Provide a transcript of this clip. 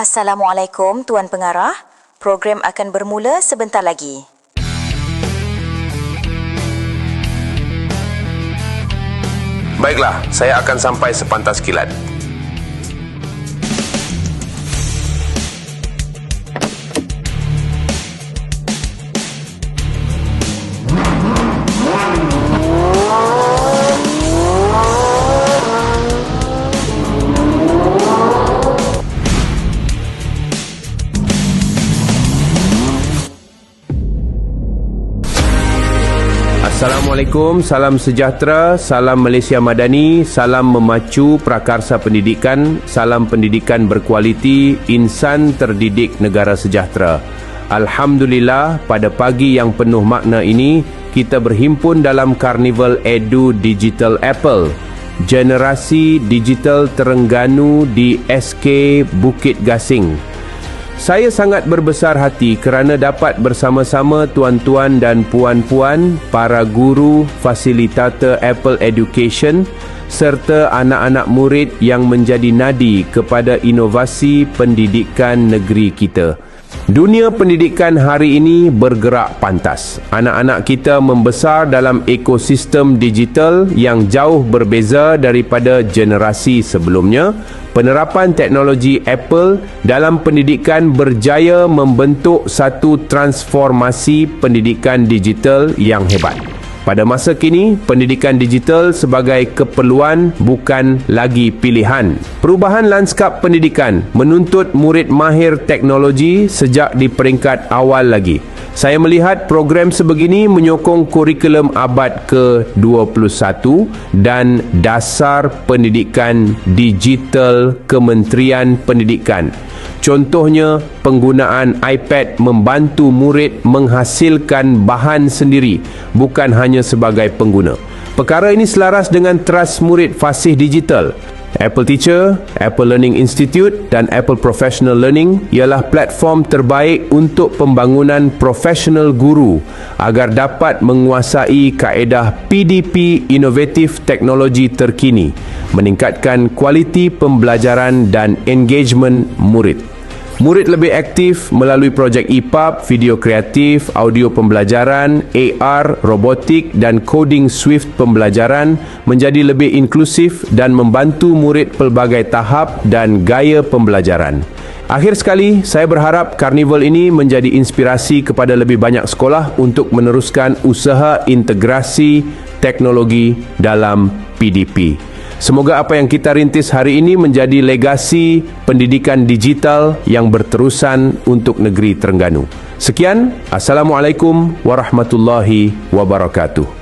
Assalamualaikum Tuan Pengarah. Program akan bermula sebentar lagi. Baiklah, saya akan sampai sepantas kilat. Assalamualaikum, salam sejahtera, salam Malaysia Madani, salam memacu prakarsa pendidikan, salam pendidikan berkualiti, insan terdidik negara sejahtera. Alhamdulillah, pada pagi yang penuh makna ini, kita berhimpun dalam Karnival Edu Digital Apple. Generasi Digital Terengganu di SK Bukit Gasing. Saya sangat berbesar hati kerana dapat bersama-sama tuan-tuan dan puan-puan, para guru, fasilitator Apple Education serta anak-anak murid yang menjadi nadi kepada inovasi pendidikan negeri kita. Dunia pendidikan hari ini bergerak pantas. Anak-anak kita membesar dalam ekosistem digital yang jauh berbeza daripada generasi sebelumnya penerapan teknologi Apple dalam pendidikan berjaya membentuk satu transformasi pendidikan digital yang hebat. Pada masa kini, pendidikan digital sebagai keperluan bukan lagi pilihan. Perubahan lanskap pendidikan menuntut murid mahir teknologi sejak di peringkat awal lagi. Saya melihat program sebegini menyokong kurikulum abad ke-21 dan dasar pendidikan digital Kementerian Pendidikan. Contohnya, penggunaan iPad membantu murid menghasilkan bahan sendiri, bukan hanya sebagai pengguna. Perkara ini selaras dengan trust murid fasih digital. Apple Teacher, Apple Learning Institute dan Apple Professional Learning ialah platform terbaik untuk pembangunan profesional guru agar dapat menguasai kaedah PDP inovatif teknologi terkini, meningkatkan kualiti pembelajaran dan engagement murid. Murid lebih aktif melalui projek EPUB, video kreatif, audio pembelajaran, AR, robotik dan coding Swift pembelajaran menjadi lebih inklusif dan membantu murid pelbagai tahap dan gaya pembelajaran. Akhir sekali, saya berharap karnival ini menjadi inspirasi kepada lebih banyak sekolah untuk meneruskan usaha integrasi teknologi dalam PDP. Semoga apa yang kita rintis hari ini menjadi legasi pendidikan digital yang berterusan untuk negeri Terengganu. Sekian, Assalamualaikum warahmatullahi wabarakatuh.